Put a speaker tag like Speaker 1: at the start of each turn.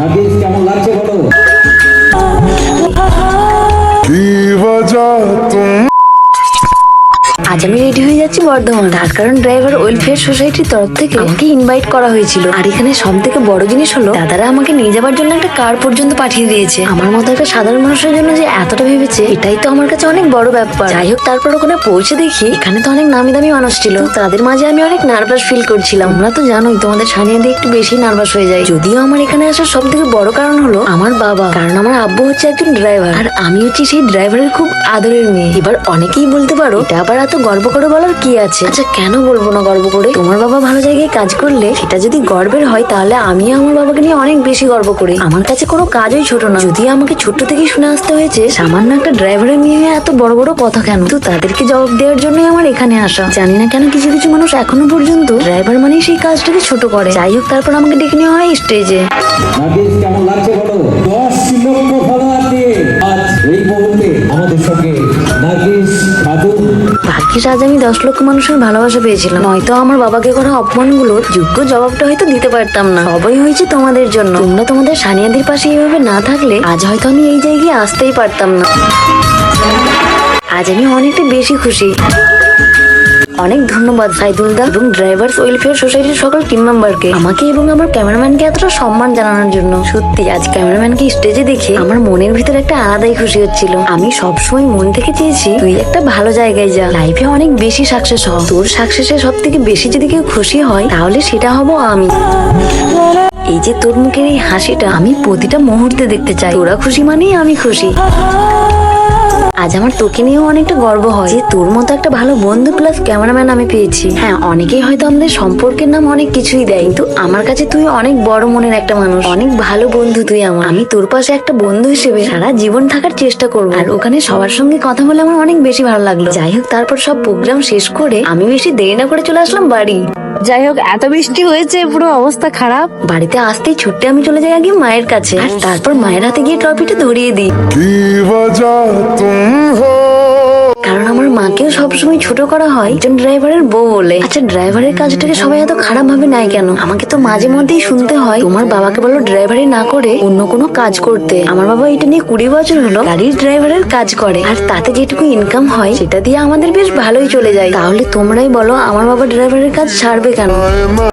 Speaker 1: নাফিস কেমন লাগছে বলো?
Speaker 2: আজ আমি রেডি হয়ে যাচ্ছি বর্ধমান। তার কারণ ড্রাইভার ওয়েলফেয়ার সোসাইটির তরফ থেকে আমাকে ইনভাইট করা হয়েছিল। আর এখানে সব থেকে বড় জিনিস হলো, দাদারা আমাকে নিয়ে যাবার জন্য একটা কার পর্যন্ত পাঠিয়ে দিয়েছে। আমার মতো একটা সাধারণ মানুষের জন্য যে এতটা ভেবেছে, এটাই তো আমার কাছে অনেক বড় ব্যাপার। যাই হোক, তারপর ওখানে পৌঁছে দেখি, এখানে তো অনেক নামি দামি মানুষ ছিল। তাদের মাঝে আমি অনেক নার্ভাস ফিল করছিলাম। আমরা তো জানোই, তোমাদের সানিয়া দিয়ে একটু বেশি নার্ভাস হয়ে যায়। যদিও আমার এখানে আসার সব থেকে বড় কারণ হলো, আমার বাবা। কারণ আমার আব্বু হচ্ছে একজন ড্রাইভার আর আমি হচ্ছি সেই ড্রাইভারের খুব আদরের মেয়ে। এবার অনেকেই বলতে পারো, এটা আবার এত গর্ব করে বলার কি আছে? আচ্ছা কেন বলব না গর্ব করে? তোমার বাবা ভালো জায়গায় কাজ করলে সেটা যদি গর্বের হয় তাহলে আমিও আমার বাবাকে নিয়ে অনেক বেশি গর্ব করি। আমার কাছে কোনো কাজই ছোট না। যদি আমাকে ছোট্ট থেকেই শুনে আসতে হয়েছে সামান্য একটা ড্রাইভারের মেয়ে এত বড় বড় কথা কেন? তো তাদেরকে জবাব দেওয়ার জন্যই আমার এখানে আসা। জানি না কেন কিছু কিছু মানুষ এখনও পর্যন্ত ড্রাইভার মানেই সেই কাজটাকে ছোট করে। যাই হোক তারপর আমাকে ডেকে নেওয়া হয় স্টেজে
Speaker 1: কেমন লাগছে
Speaker 2: ভাগ্যিস আজ আমি দশ লক্ষ মানুষের ভালোবাসা পেয়েছিলাম। নয়তো আমার বাবাকে করা অপমানগুলোর যোগ্য জবাবটা হয়তো দিতে পারতাম না। সবাই হয়েছে তোমাদের জন্য। তোমরা তোমাদের সানিয়াদের পাশে এইভাবে না থাকলে আজ হয়তো আমি এই জায়গায় আসতেই পারতাম না। আজ আমি অনেকটা বেশি খুশি। অনেক ধন্যবাদ সাইদুল দা এবং ড্রাইভার্স ওয়েলফেয়ার সোসাইটির সকল টিম মেম্বারকে আমাকে এবং আমার ক্যামেরাম্যানকে এতটা সম্মান জানানোর জন্য। সত্যি, আজ ক্যামেরাম্যানকে স্টেজে দেখে আমার মনের ভিতরে একটা আলাদাই খুশি হচ্ছিল। আমি সবসময় মন থেকে চেয়েছি, তুই একটা ভালো জায়গায় যা। লাইফে অনেক বেশি সাকসেস হ। তোর সাকসেসে সব থেকে বেশি যদি কেউ খুশি হয়, তাহলে সেটা হব আমি। এই যে তোর মুখের এই হাসিটা, আমি প্রতিটা মুহূর্তে দেখতে চাই। তোরা খুশি মানেই আমি খুশি। আজ আমার তোকে নিয়েও অনেকটা গর্ব হয় যে তোর মতো একটা ভালো বন্ধু প্লাস ক্যামেরাম্যান আমি পেয়েছি। হ্যাঁ অনেকেই হয়তো আমাদের সম্পর্কের নাম অনেক কিছুই দেয়, কিন্তু আমার কাছে তুই অনেক বড় মনের একটা মানুষ। অনেক ভালো বন্ধু তুই আমার। আমি তোর পাশে একটা বন্ধু হিসেবে সারা জীবন থাকার চেষ্টা করব। আর ওখানে সবার সঙ্গে কথা বলে আমার অনেক বেশি ভালো লাগল। যাই হোক, তারপর সব প্রোগ্রাম শেষ করে আমি বেশি দেরি না করে চলে আসলাম বাড়ি। যাই হোক এত বৃষ্টি হয়েছে পুরো অবস্থা খারাপ। বাড়িতে আসতেই ছুটে আমি চলে যাই আগে মায়ের কাছে। আর তারপর মায়ের হাতে গিয়ে ট্রফিটা ধরিয়ে দিই। কারণ আমার সবসময় ছোট করা হয় একজন ড্রাইভারের বউ বলে। আচ্ছা ড্রাইভারের কাজটাকে সবাই এত খারাপ ভাবে নেয় কেন? আমাকে তো মাঝে মধ্যেই শুনতে হয়, তোমার বাবাকে বলো ড্রাইভারি না করে অন্য কোনো কাজ করতে। আমার বাবা এটা নিয়ে কুড়ি বছর হলো গাড়ির ড্রাইভারের কাজ করে। আর তাতে যেটুকু ইনকাম হয়, সেটা দিয়ে আমাদের বেশ ভালোই চলে যায়। তাহলে তোমরাই বলো আমার বাবা ড্রাইভারের কাজ ছাড়বে কেন?